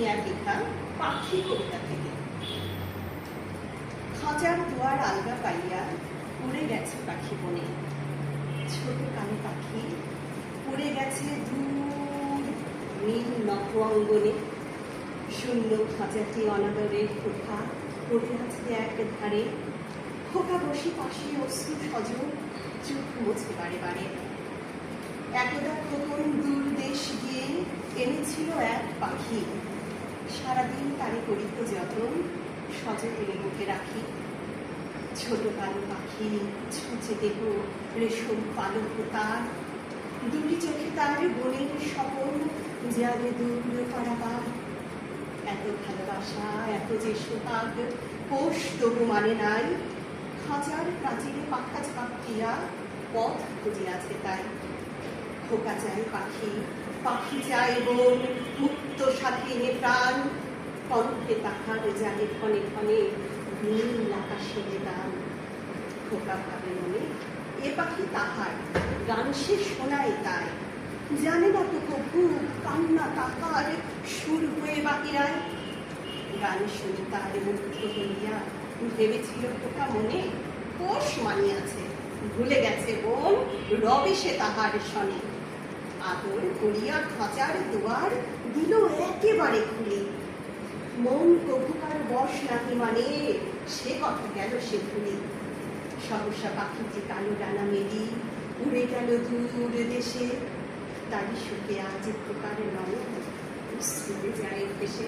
মিয়ার লেখা পাখি কবিতা থেকে। খাঁচার দুয়ার আলগা পাইয়া উড়ে গেছে পাখি বনে। ছোট কালো পাখি উড়ে গেছে দূর নীল নখ অঙ্গনে শূন্য খাঁচাটি অনাদরের খোকা, পড়ে আছে এক ধারে। খোকা বসে পাশে অশ্রু সজল, চোখ মুছে বারে বারে। একদা খোকন দূর দেশ গিয়ে এনেছিল এক পাখি। করিত যতন, সযত্নে মুখে রাখি। ছোট কালো পাখি, ছুঁচে দেহ, রেশম পালক তার। দুটি চোখে তার বনের স্বপন, যারে দূর পারাবার এত ভালোবাসা, এত যে সোহাগ পোষ তবু মানে নাই। খাঁচার প্রাচীরে পাখা চাপিয়া পথ খুঁজিয়াছে তাই। খোকা চায় পাখি পাখি চাই বন, মুক্ত স্বাধীনে প্রাণ। কণ্ঠে তাহার জানে ক্ষণে ক্ষণে নীল আকাশের গান খোকা ভাবে মনে, এ পাখি তাহার, গান সে শোনায় তাই। জানে না তো কবু কান্না তাহার সুর হয়ে বাকিরায় গান শুনে তার মুগ্ধ হইয়া ভেবেছিল খোকা মনে, কোষ মানিয়াছে, ভুলে গেছে বোন রবে সে তাহার শনে। আদর করিয়া খাঁচার দুয়ার দিল একেবারে খুলে। মন প্রভুকার বস নাকি মানে সে কথা গেল সে ভুলে? সহসা যে কালো ডানা মেলি, উড়ে গেল দূর দেশে। তারই সুখে আজ প্রকারের নয় যায় ভেসে